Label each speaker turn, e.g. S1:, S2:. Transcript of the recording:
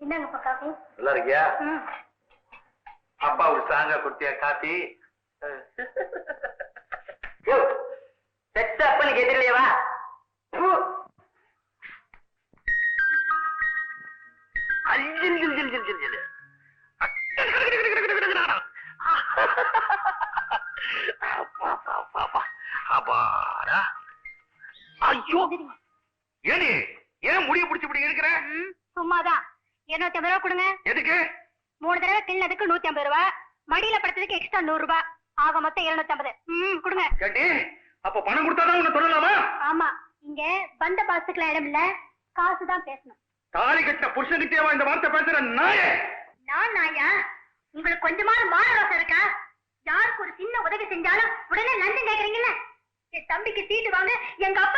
S1: இந்தாங்கப்பா coffee.
S2: நல்லா இருக்கியா?
S1: ம்.
S2: அப்பாவுக்கு ஸ்ட்ராங்கா கொடுத்தியா காப்பி
S3: செட் அப்பனுக்கு எதிரிலே வா.
S2: அஞ்சில் ஜில் ஜில் ஜில் ஜில் ஜில் அப்பா, அப்பா, அப்பா, அப்பா. ஐயோ. ஏனி ஏன் முடிய பிடிச்சு இப்படி இருக்கிற?
S1: சும்மாதான். இருநூத்தி ஐம்பது ரூபா கொடுங்க.
S2: எதுக்கு?
S1: மூணு தடவை கிள்ளதுக்கு நூத்தி ஐம்பது ரூபா. மடியில படுத்ததுக்கு எக்ஸ்ட்ரா நூறு ரூபாய் ஆக மொத்தம் இருநூத்தி ஐம்பது. ம் கொடுங்க.
S2: கேட்டி அப்ப பணம் கொடுத்தாதான் உன்னை சொல்லலாமா?
S1: ஆமா. இங்க பந்த பாசத்துக்குலாம் இடம் இல்ல. காசு தான் பேசணும்.
S2: தாலி கட்டின புருஷன்கிட்டேவா இந்த வார்த்தை பேசுற நாயே?
S1: நான் நாயா? உங்களுக்கு கொஞ்சமான மான ரோசம் இருக்கா? யாருக்கு ஒரு சின்ன உதவி செஞ்சாலும் உடனே நன்றி கேக்குறீங்கல்ல? என் தம்பிக்கு சீட்டு வாங்க எங்க அப்பா கிட்டே